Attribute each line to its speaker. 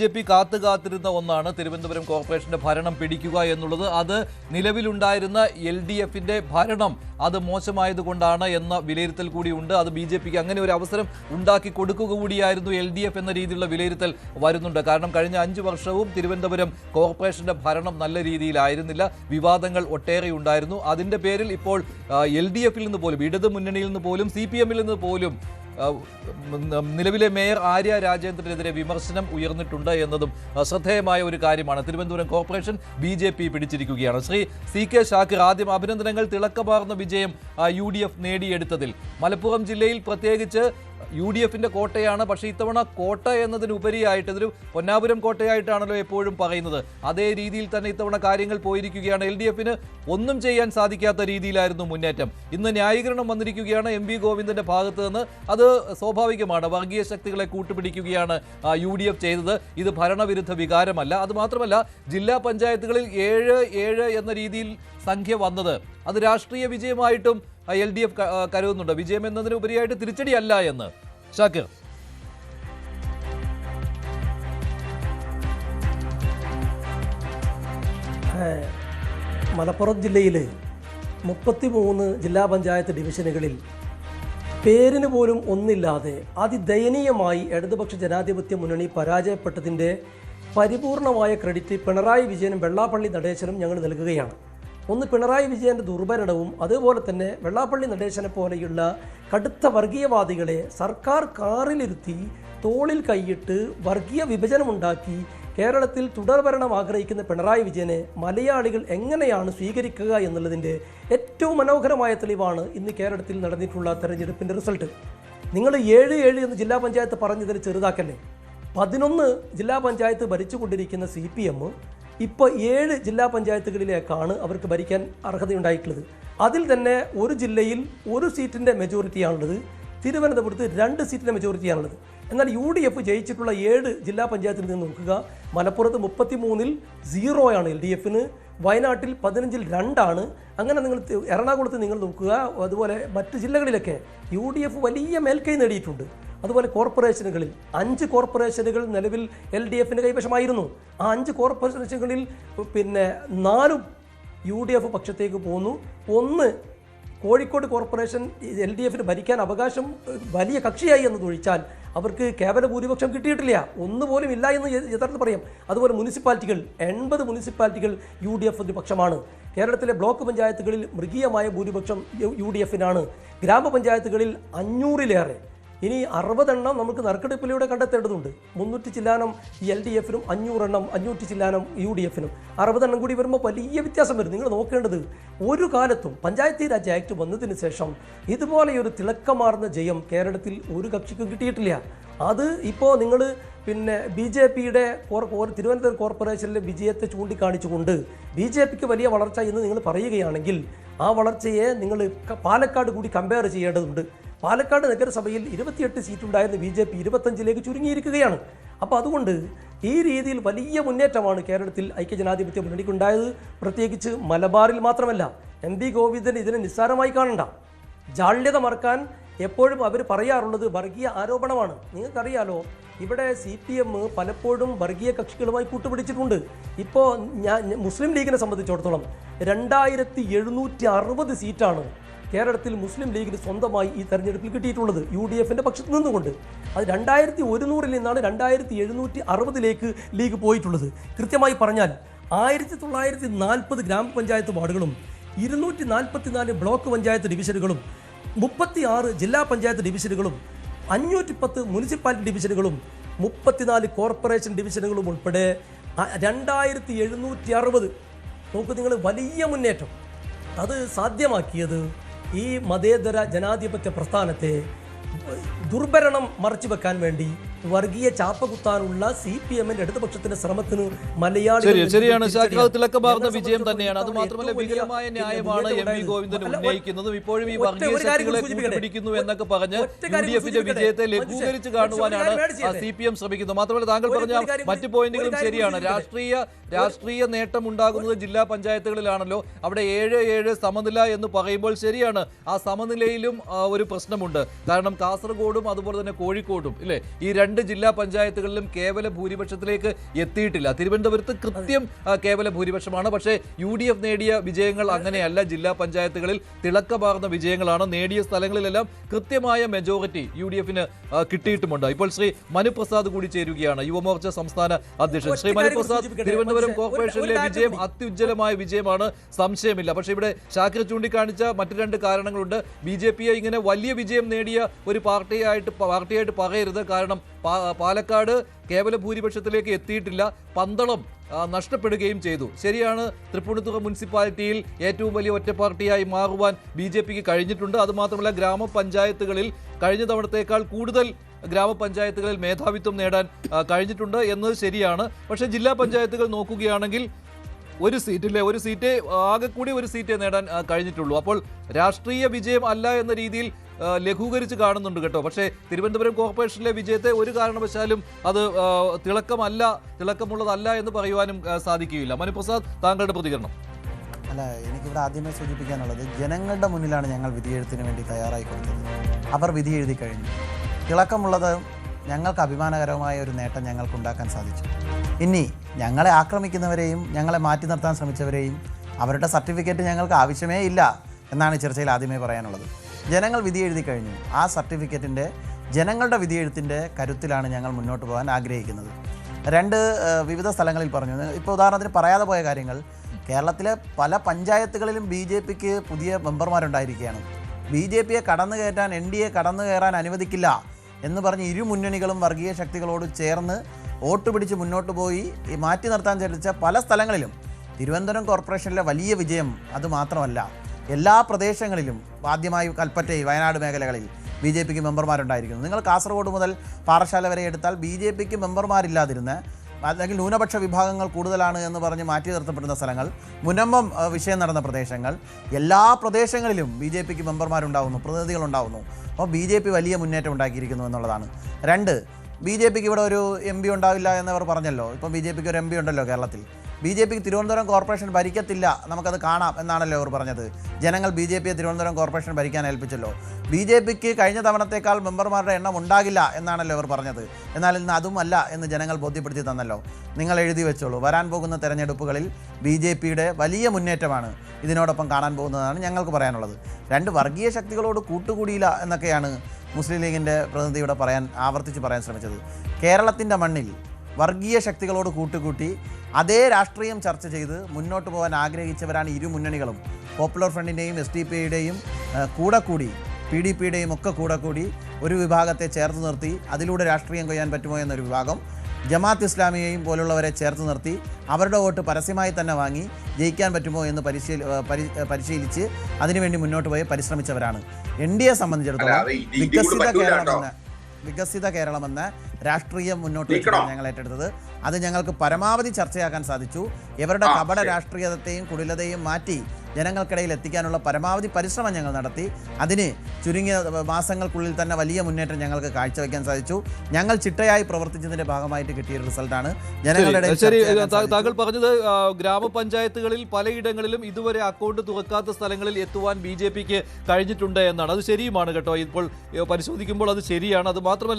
Speaker 1: J P കാത്തു കാത്തിരുന്ന ഒന്നാണ് തിരുവനന്തപുരം കോർപ്പറേഷന്റെ ഭരണം പിടിക്കുക എന്നുള്ളത്. അത് നിലവിലുണ്ടായിരുന്ന എൽ ഡി എഫിന്റെ ഭരണം അത് മോശമായതുകൊണ്ടാണ് എന്ന വിലയിരുത്തൽ കൂടിയുണ്ട് അത് ബി ജെ പിക്ക് അങ്ങനെ ഒരു അവസരം ഉണ്ടാക്കി കൊടുക്കുക കൂടിയായിരുന്നു എൽ ഡി എഫ് എന്ന രീതിയിലുള്ള വിലയിരുത്തൽ വരുന്നുണ്ട്. കാരണം കഴിഞ്ഞ അഞ്ച് വർഷവും തിരുവനന്തപുരം കോർപ്പറേഷന്റെ ഭരണം നല്ല രീതിയിലായിരുന്നില്ല. വിവാദങ്ങൾ ഒട്ടേറെ ഉണ്ടായിരുന്നു. അതിന്റെ പേരിൽ ഇപ്പോൾ എൽ ഡി എഫിൽ നിന്ന് പോലും ഇടതു മുന്നണിയിൽ നിന്ന് പോലും സി പി എമ്മിൽ നിന്ന് പോലും നിലവിലെ മേയർ ആര്യ രാജേന്ദ്രനെതിരെ വിമർശനം ഉയർന്നിട്ടുണ്ട് എന്നതും ശ്രദ്ധേയമായ ഒരു കാര്യമാണ്. Thiruvananthapuram corporation B J P പിടിച്ചിരിക്കുകയാണ്. ശ്രീ സി കെ ഷാക്കിർ ആദ്യം അഭിനന്ദനങ്ങൾ തിളക്കമാർന്ന വിജയം യു ഡി എഫ് നേടിയെടുത്തതിൽ. മലപ്പുറം ജില്ലയിൽ പ്രത്യേകിച്ച് യു ഡി എഫിന്റെ കോട്ടയാണ്. പക്ഷേ ഇത്തവണ കോട്ട എന്നതിനുപരിയായിട്ട് ഇതൊരു പൊന്നാപുരം കോട്ടയായിട്ടാണല്ലോ എപ്പോഴും പറയുന്നത്. അതേ രീതിയിൽ തന്നെ ഇത്തവണ കാര്യങ്ങൾ പോയിരിക്കുകയാണ്. എൽ ഡി എഫിന് ഒന്നും ചെയ്യാൻ സാധിക്കാത്ത രീതിയിലായിരുന്നു മുന്നേറ്റം. ഇന്ന് ന്യായീകരണം വന്നിരിക്കുകയാണ് എം വി ഗോവിന്ദന്റെ ഭാഗത്ത് നിന്ന്. അത് സ്വാഭാവികമാണ്. വർഗീയ ശക്തികളെ കൂട്ടുപിടിക്കുകയാണ് യു ഡി എഫ് ചെയ്തത്. ഇത് ഭരണവിരുദ്ധ വികാരമല്ല. അത് മാത്രമല്ല ജില്ലാ പഞ്ചായത്തുകളിൽ ഏഴ് ഏഴ് എന്ന രീതിയിൽ സംഖ്യ വന്നത്. അത് രാഷ്ട്രീയ വിജയമായിട്ടും എൽ ഡി എഫ് കരുതുന്നുണ്ട്. വിജയം എന്നതിന് ഉപരിയായിട്ട് തിരിച്ചടിയല്ല എന്ന്. ഷാക്കിർ.
Speaker 2: മലപ്പുറം ജില്ലയിൽ മുപ്പത്തി മൂന്ന് ജില്ലാ പഞ്ചായത്ത് ഡിവിഷനുകളിൽ പേരിന് പോലും ഒന്നില്ലാതെ അതിദയനീയമായി ഇടതുപക്ഷ ജനാധിപത്യ മുന്നണി പരാജയപ്പെട്ടതിന്റെ പരിപൂർണമായ ക്രെഡിറ്റ് പിണറായി വിജയനും വെള്ളാപ്പള്ളി നടേശനും ഞങ്ങൾ നൽകുകയാണ്. ഒന്ന് പിണറായി വിജയന്റെ ദുർഭരണവും അതുപോലെ തന്നെ വെള്ളാപ്പള്ളി നടേശനെ പോലെയുള്ള കടുത്ത വർഗീയവാദികളെ സർക്കാർ കാറിലിരുത്തി തോളിൽ കൈയിട്ട് വർഗീയ വിഭജനമുണ്ടാക്കി കേരളത്തിൽ തുടർഭരണം ആഗ്രഹിക്കുന്ന പിണറായി വിജയനെ മലയാളികൾ എങ്ങനെയാണ് സ്വീകരിക്കുക എന്നുള്ളതിന്റെ ഏറ്റവും മനോഹരമായ തെളിവാണ് ഇന്ന് കേരളത്തിൽ നടന്നിട്ടുള്ള തെരഞ്ഞെടുപ്പിന്റെ റിസൾട്ട്. നിങ്ങൾ ഏഴ് ഏഴ് എന്ന് ജില്ലാ പഞ്ചായത്ത് പറഞ്ഞതിൽ ചെറുതാക്കല്ലേ? പതിനൊന്ന് ജില്ലാ പഞ്ചായത്ത് ഭരിച്ചുകൊണ്ടിരിക്കുന്ന സി പി എം ഇപ്പോൾ ഏഴ് ജില്ലാ പഞ്ചായത്തുകളിലേക്കാണ് അവർക്ക് ഭരിക്കാൻ അർഹതയുണ്ടായിട്ടുള്ളത്. അതിൽ തന്നെ ഒരു ജില്ലയിൽ ഒരു സീറ്റിന്റെ മെജോറിറ്റിയാണുള്ളത് തിരുവനന്തപുരത്ത് രണ്ട് സീറ്റിന്റെ മെജോറിറ്റിയാണുള്ളത് എന്നാൽ യു ഡി എഫ് ജയിച്ചിട്ടുള്ള ഏഴ് ജില്ലാ പഞ്ചായത്തിൽ നിന്ന് നോക്കുക. മലപ്പുറത്ത് മുപ്പത്തി മൂന്നിൽ സീറോയാണ് എൽ ഡി എഫിന്. വയനാട്ടിൽ പതിനഞ്ചിൽ രണ്ടാണ്. അങ്ങനെ നിങ്ങൾ എറണാകുളത്ത് നിങ്ങൾ നോക്കുക. അതുപോലെ മറ്റ് ജില്ലകളിലൊക്കെ യു ഡി എഫ് വലിയ മേൽക്കൈ നേടിയിട്ടുണ്ട്. അതുപോലെ കോർപ്പറേഷനുകളിൽ അഞ്ച് കോർപ്പറേഷനുകൾ നിലവിൽ എൽ ഡി എഫിന്റെ കൈവശമായിരുന്നു. ആ അഞ്ച് കോർപ്പറേഷനുകളിൽ പിന്നെ നാലും യു ഡി എഫ് പക്ഷത്തേക്ക് പോന്നു. ഒന്ന് കോഴിക്കോട് കോർപ്പറേഷൻ എൽ ഡി എഫിന് ഭരിക്കാൻ അവകാശം വലിയ കക്ഷിയായി എന്ന് തൊഴിച്ചാൽ അവർക്ക് കേവല ഭൂരിപക്ഷം കിട്ടിയിട്ടില്ല. ഒന്നുപോലും ഇല്ല എന്ന് യഥാർത്ഥത്തിൽ പറയാം. അതുപോലെ മുനിസിപ്പാലിറ്റികൾ എൺപത് മുനിസിപ്പാലിറ്റികൾ യു ഡി എഫിന്റെ പക്ഷമാണ് കേരളത്തിലെ ബ്ലോക്ക് പഞ്ചായത്തുകളിൽ മൃഗീയമായ ഭൂരിപക്ഷം യു ഡി എഫിനാണ്. ഗ്രാമപഞ്ചായത്തുകളിൽ അഞ്ഞൂറിലേറെ. ഇനി അറുപതെണ്ണം നമുക്ക് നറുക്കെടുപ്പിലൂടെ കണ്ടെത്തേണ്ടതുണ്ട്. മുന്നൂറ്റി ചില്ലാനം എൽ ഡി എഫിനും അഞ്ഞൂറെണ്ണം അഞ്ഞൂറ്റി ചില്ലാനം യു ഡി എഫിനും. അറുപതെണ്ണം കൂടി വരുമ്പോൾ വലിയ വ്യത്യാസം വരും. നിങ്ങൾ നോക്കേണ്ടത് ഒരു കാലത്തും പഞ്ചായത്തി രാജ് ആക്ട് വന്നതിന് ശേഷം ഇതുപോലെയൊരു തിളക്കമാർന്ന ജയം കേരളത്തിൽ ഒരു കക്ഷിക്കും കിട്ടിയിട്ടില്ല. അത് ഇപ്പോൾ നിങ്ങൾ പിന്നെ ബി ജെ പിയുടെ തിരുവനന്തപുരം കോർപ്പറേഷനിലെ വിജയത്തെ ചൂണ്ടിക്കാണിച്ചുകൊണ്ട് ബി ജെ പിക്ക് വലിയ വളർച്ച എന്ന് നിങ്ങൾ പറയുകയാണെങ്കിൽ ആ വളർച്ചയെ നിങ്ങൾ പാലക്കാട് കൂടി കമ്പയർ ചെയ്യേണ്ടതുണ്ട്. പാലക്കാട് നഗരസഭയിൽ ഇരുപത്തിയെട്ട് സീറ്റുണ്ടായിരുന്ന ബി ജെ പി ഇരുപത്തഞ്ചിലേക്ക് ചുരുങ്ങിയിരിക്കുകയാണ്. അപ്പോൾ അതുകൊണ്ട് ഈ രീതിയിൽ വലിയ മുന്നേറ്റമാണ് കേരളത്തിൽ ഐക്യജനാധിപത്യ മുന്നണിക്കുണ്ടായത്. പ്രത്യേകിച്ച് മലബാറിൽ മാത്രമല്ല എം പി ഗോവിന്ദൻ ഇതിനെ നിസ്സാരമായി കാണണ്ട. ജാള്യത മറക്കാൻ എപ്പോഴും അവർ പറയാറുള്ളത് വർഗീയ ആരോപണമാണ്. നിങ്ങൾക്കറിയാലോ ഇവിടെ സി പി എം പലപ്പോഴും വർഗീയ കക്ഷികളുമായി കൂട്ടുപിടിച്ചിട്ടുണ്ട്. ഇപ്പോൾ ഞാൻ മുസ്ലിം ലീഗിനെ സംബന്ധിച്ചിടത്തോളം രണ്ടായിരത്തി എഴുന്നൂറ്റി അറുപത് സീറ്റാണ് കേരളത്തിൽ മുസ്ലിം ലീഗിന് സ്വന്തമായി ഈ തെരഞ്ഞെടുപ്പിൽ കിട്ടിയിട്ടുള്ളത് യു ഡി എഫിന്റെ പക്ഷത്ത് നിന്നുകൊണ്ട്. അത് രണ്ടായിരത്തി ഒരുന്നൂറിൽ നിന്നാണ് രണ്ടായിരത്തി എഴുന്നൂറ്റി അറുപതിലേക്ക് ലീഗ് പോയിട്ടുള്ളത്. കൃത്യമായി പറഞ്ഞാൽ ആയിരത്തി തൊള്ളായിരത്തി നാൽപ്പത് ഗ്രാമപഞ്ചായത്ത് വാർഡുകളും ഇരുന്നൂറ്റി നാൽപ്പത്തിനാല് ബ്ലോക്ക് പഞ്ചായത്ത് ഡിവിഷനുകളും മുപ്പത്തി ആറ് ജില്ലാ പഞ്ചായത്ത് ഡിവിഷനുകളും അഞ്ഞൂറ്റി പത്ത് മുനിസിപ്പാലിറ്റി ഡിവിഷനുകളും മുപ്പത്തിനാല് കോർപ്പറേഷൻ ഡിവിഷനുകളും ഉൾപ്പെടെ രണ്ടായിരത്തി എഴുന്നൂറ്റി അറുപത്. നോക്കൂ നിങ്ങൾ വലിയ മുന്നേറ്റം. അത് സാധ്യമാക്കിയത് ഈ മതേതര ജനാധിപത്യ പ്രസ്ഥാനത്തെ ദുർഭരണം മറച്ചു വെക്കാൻ വേണ്ടി വർഗീയ ചാപ്പ കുത്താനുള്ള സി പി എമ്മിന്റെ ഇടതുപക്ഷത്തിന്റെ ശ്രമത്തിന്
Speaker 1: മലയാളി ശരിയാണ്. തിളക്കമാർന്ന വിജയം തന്നെയാണ്. അത് മാത്രമല്ല വികലമായ ന്യായമാണ് എം വി ഗോവിന്ദൻ ഉന്നയിക്കുന്നതും. ഇപ്പോഴും ഈ വർഗീയ ശക്തികളെ പിടിക്കുന്നു എന്നൊക്കെ പറഞ്ഞ് യു ഡി എഫിന്റെ വിജയത്തെ ലഘൂകരിച്ച് കാണുവാനാണ് സി പി എം ശ്രമിക്കുന്നത് മാത്രമല്ല താങ്കൾ പറഞ്ഞ മറ്റു പോയിന്റുകളും ശരിയാണ്. രാഷ്ട്രീയ രാഷ്ട്രീയ നേട്ടം ഉണ്ടാകുന്നത് ജില്ലാ പഞ്ചായത്തുകളിലാണല്ലോ. അവിടെ ഏഴ് ഏഴ് സമനില എന്ന് പറയുമ്പോൾ ശരിയാണ്. ആ സമനിലയിലും ഒരു പ്രശ്നമുണ്ട്. കാരണം കാസർഗോഡും അതുപോലെ തന്നെ കോഴിക്കോടും ഇല്ലേ? ഈ രണ്ട് ജില്ലാ പഞ്ചായത്തുകളിലും കേവല ഭൂരിപക്ഷത്തിലേക്ക് എത്തിയിട്ടില്ല. തിരുവനന്തപുരത്ത് കൃത്യം കേവല ഭൂരിപക്ഷമാണ്. പക്ഷേ യു ഡി എഫ് നേടിയ വിജയങ്ങൾ അങ്ങനെയല്ല. ജില്ലാ പഞ്ചായത്തുകളിൽ തിളക്കമാർന്ന വിജയങ്ങളാണ്. നേടിയ സ്ഥലങ്ങളിലെല്ലാം കൃത്യമായ മെജോറിറ്റി യു ഡി എഫിന് കിട്ടിയിട്ടുമുണ്ട്. ഇപ്പോൾ ശ്രീ മനുപ്രസാദ് കൂടി ചേരുകയാണ്. യുവമോർച്ച സംസ്ഥാന അധ്യക്ഷൻ. ശ്രീ മനുപ്രസാദ് തിരുവനന്തപുരം കോർപ്പറേഷനിലെ വിജയം. അത്യുജ്വലമായ വിജയമാണ്. സംശയമില്ല. പക്ഷേ ഇവിടെ ഷാക്കിർ ചൂണ്ടിക്കാണിച്ച മറ്റു രണ്ട് കാരണങ്ങളുണ്ട്. ബി ജെ പിയെ ഇങ്ങനെ വലിയ വിജയം നേടിയ ഒരു പാർട്ടിയായിട്ട് പാർട്ടിയായിട്ട് പറയരുത്. കാരണം പാലക്കാട് കേവല ഭൂരിപക്ഷത്തിലേക്ക് എത്തിയിട്ടില്ല. പന്തളം നഷ്ടപ്പെടുകയും ചെയ്തു. ശരിയാണ് തൃപ്പൂണിത്തുറ മുനിസിപ്പാലിറ്റിയിൽ ഏറ്റവും വലിയ ഒറ്റ പാർട്ടിയായി മാറുവാൻ ബി ജെ പിക്ക് കഴിഞ്ഞിട്ടുണ്ട്. അതുമാത്രമല്ല ഗ്രാമപഞ്ചായത്തുകളിൽ കഴിഞ്ഞ തവണത്തേക്കാൾ കൂടുതൽ ഗ്രാമപഞ്ചായത്തുകളിൽ മേധാവിത്വം നേടാൻ കഴിഞ്ഞിട്ടുണ്ട് എന്നത് ശരിയാണ്. പക്ഷേ ജില്ലാ പഞ്ചായത്തുകൾ നോക്കുകയാണെങ്കിൽ ഒരു സീറ്റിലെ ഒരു സീറ്റേ ആകെ കൂടി ഒരു സീറ്റേ നേടാൻ കഴിഞ്ഞിട്ടുള്ളൂ. അപ്പോൾ രാഷ്ട്രീയ വിജയം അല്ല എന്ന രീതിയിൽ ലഘൂകരിച്ച് കാണുന്നുണ്ട് കേട്ടോ. പക്ഷേ തിരുവനന്തപുരം കോർപ്പറേഷനിലെ വിജയത്തെ ഒരു കാരണവശാലും അത് തിളക്കമല്ല തിളക്കമുള്ളതല്ല എന്ന് പറയുവാനും സാധിക്കുകയില്ല. മനുപ്രസാദ് താങ്കളുടെ പ്രതികരണം.
Speaker 3: അല്ല എനിക്കിവിടെ ആദ്യമേ സൂചിപ്പിക്കാനുള്ളത് ജനങ്ങളുടെ മുന്നിലാണ് ഞങ്ങൾ വിധിയെഴുത്തിന് വേണ്ടി തയ്യാറായി കൊടുത്തത് അവർ വിധി എഴുതി കഴിഞ്ഞു. തിളക്കമുള്ളത് ഞങ്ങൾക്ക് അഭിമാനകരമായ ഒരു നേട്ടം ഞങ്ങൾക്ക് ഉണ്ടാക്കാൻ സാധിച്ചു. ഇനി ഞങ്ങളെ ആക്രമിക്കുന്നവരെയും ഞങ്ങളെ മാറ്റി നിർത്താൻ ശ്രമിച്ചവരെയും അവരുടെ സർട്ടിഫിക്കറ്റ് ഞങ്ങൾക്ക് ആവശ്യമേ ഇല്ല എന്നാണ് ചർച്ചയിൽ ആദ്യമേ പറയാനുള്ളത്. ജനങ്ങൾ വിധി എഴുതി കഴിഞ്ഞു. ആ സർട്ടിഫിക്കറ്റിന്റെ ജനങ്ങളുടെ വിധിയെഴുത്തിന്റെ കരുത്തിലാണ് ഞങ്ങൾ മുന്നോട്ട് പോകാൻ ആഗ്രഹിക്കുന്നത്. രണ്ട് വിവിധ സ്ഥലങ്ങളിൽ പറഞ്ഞു. ഇപ്പോൾ ഉദാഹരണത്തിന് പറയാതെ പോയ കാര്യങ്ങൾ. കേരളത്തിലെ പല പഞ്ചായത്തുകളിലും ബി ജെ പിക്ക് പുതിയ മെമ്പർമാരുണ്ടായിരിക്കുകയാണ്. ബി ജെ പിയെ കടന്നു കയറ്റാൻ എൻ ഡി എ കടന്നു കയറാൻ അനുവദിക്കില്ല എന്ന് പറഞ്ഞ് ഇരു മുന്നണികളും വർഗീയ ശക്തികളോട് ചേർന്ന് വോട്ട് പിടിച്ച് മുന്നോട്ട് പോയി മാറ്റി നിർത്താൻ ചലിച്ച പല സ്ഥലങ്ങളിലും. തിരുവനന്തപുരം കോർപ്പറേഷനിലെ വലിയ വിജയം അത് മാത്രമല്ല. എല്ലാ പ്രദേശങ്ങളിലും ആദ്യമായി കൽപ്പറ്റയിൽ വയനാട് മേഖലകളിൽ ബി ജെ പിക്ക് മെമ്പർമാരുണ്ടായിരിക്കുന്നു. നിങ്ങൾ കാസർഗോഡ് മുതൽ പാറശാല വരെ എടുത്താൽ ബി ജെ പിക്ക് മെമ്പർമാരില്ലാതിരുന്ന അല്ലെങ്കിൽ ന്യൂനപക്ഷ വിഭാഗങ്ങൾ കൂടുതലാണ് എന്ന് പറഞ്ഞ് മാറ്റി നിർത്തപ്പെടുന്ന സ്ഥലങ്ങൾ മുനമ്പം വിഷയം നടന്ന പ്രദേശങ്ങൾ എല്ലാ പ്രദേശങ്ങളിലും ബി ജെ പിക്ക് മെമ്പർമാരുണ്ടാവുന്നു പ്രതിനിധികളുണ്ടാവുന്നു. അപ്പോൾ ബി ജെ പി വലിയ മുന്നേറ്റം ഉണ്ടാക്കിയിരിക്കുന്നു എന്നുള്ളതാണ്. രണ്ട് ബി ജെ പിക്ക് ഇവിടെ ഒരു എം പി ഉണ്ടാവില്ല എന്നവർ പറഞ്ഞല്ലോ. ഇപ്പം ബി ജെ പിക്ക് ഒരു എം പി ഉണ്ടല്ലോ കേരളത്തിൽ. ബി ജെ പിക്ക് തിരുവനന്തപുരം കോർപ്പറേഷൻ ഭരിക്കത്തില്ല. നമുക്കത് കാണാം എന്നാണല്ലോ അവർ പറഞ്ഞത്. ജനങ്ങൾ ബി ജെ പിയെ തിരുവനന്തപുരം കോർപ്പറേഷൻ ഭരിക്കാൻ ഏൽപ്പിച്ചല്ലോ. ബി ജെ പിക്ക് കഴിഞ്ഞ തവണത്തേക്കാൾ മെമ്പർമാരുടെ എണ്ണം ഉണ്ടാകില്ല എന്നാണല്ലോ അവർ പറഞ്ഞത്. എന്നാൽ ഇന്ന് അതുമല്ല എന്ന് ജനങ്ങൾ ബോധ്യപ്പെടുത്തി തന്നല്ലോ. നിങ്ങൾ എഴുതി വെച്ചോളൂ. വരാൻ പോകുന്ന തെരഞ്ഞെടുപ്പുകളിൽ ബി ജെ പിയുടെ വലിയ മുന്നേറ്റമാണ് ഇതിനോടൊപ്പം കാണാൻ പോകുന്നതാണ് ഞങ്ങൾക്ക് പറയാനുള്ളത്. രണ്ട് വർഗീയ ശക്തികളോട് കൂട്ടുകൂടിയില്ല എന്നൊക്കെയാണ് മുസ്ലിം ലീഗിന്റെ പ്രതിനിധിയുടെ പറയാൻ ആവർത്തിച്ച് പറയാൻ ശ്രമിച്ചത്. കേരളത്തിന്റെ മണ്ണിൽ വർഗീയ ശക്തികളോട് കൂട്ടുകൂട്ടി അതേ രാഷ്ട്രീയം ചർച്ച ചെയ്ത് മുന്നോട്ട് പോകാൻ ആഗ്രഹിച്ചവരാണ് ഇരു മുന്നണികളും. പോപ്പുലർ ഫ്രണ്ടിന്റെയും എസ് ഡി പി ഐയുടെയും കൂടെ കൂടി പി ഡി പിയുടെയും ഒക്കെ കൂടെ കൂടി ഒരു വിഭാഗത്തെ ചേർത്ത് നിർത്തി അതിലൂടെ രാഷ്ട്രീയം കൊയ്യാൻ പറ്റുമോ എന്നൊരു വിഭാഗം ജമാഅത്ത് ഇസ്ലാമിയെയും പോലുള്ളവരെ ചേർത്ത് നിർത്തി അവരുടെ വോട്ട് പരസ്യമായി തന്നെ വാങ്ങി ജയിക്കാൻ പറ്റുമോ എന്ന് പരിശീല പരി- പരിശീലിച്ച് അതിനുവേണ്ടി മുന്നോട്ട് പോയി പരിശ്രമിച്ചവരാണ്. എൻ ഡി എ സംബന്ധിച്ചിടത്തോളം വികസിത കേരളമെന്ന വികസിത കേരളമെന്ന രാഷ്ട്രീയം മുന്നോട്ട്. വെച്ചാണ് ഞങ്ങൾ ഏറ്റെടുത്തത്. അത് ഞങ്ങൾക്ക് പരമാവധി ചർച്ചയാക്കാൻ സാധിച്ചു. ഇവരുടെ കപട
Speaker 4: രാഷ്ട്രീയതയും
Speaker 3: രാഷ്ട്രീയത്തെയും കുടിലതയും മാറ്റി ജനങ്ങൾക്കിടയിൽ എത്തിക്കാനുള്ള പരമാവധി പരിശ്രമം ഞങ്ങൾ നടത്തി. അതിന് ചുരുങ്ങിയ മാസങ്ങൾക്കുള്ളിൽ തന്നെ വലിയ മുന്നേറ്റം ഞങ്ങൾക്ക് കാഴ്ചവെക്കാൻ സാധിച്ചു. ഞങ്ങൾ ചിട്ടയായി പ്രവർത്തിച്ചതിന്റെ ഭാഗമായിട്ട് കിട്ടിയ ഒരു റിസൾട്ടാണ് ജനങ്ങളുടെ
Speaker 1: ശരി. താങ്കൾ പറഞ്ഞത് ഗ്രാമപഞ്ചായത്തുകളിൽ പലയിടങ്ങളിലും ഇതുവരെ അക്കൗണ്ട് തുറക്കാത്ത സ്ഥലങ്ങളിൽ എത്തുവാൻ ബി ജെ പിക്ക് കഴിഞ്ഞിട്ടുണ്ട് എന്നാണ്. അത് ശരിയുമാണ് കേട്ടോ. ഇപ്പോൾ പരിശോധിക്കുമ്പോൾ അത് ശരിയാണ്. അത് മാത്രമല്ല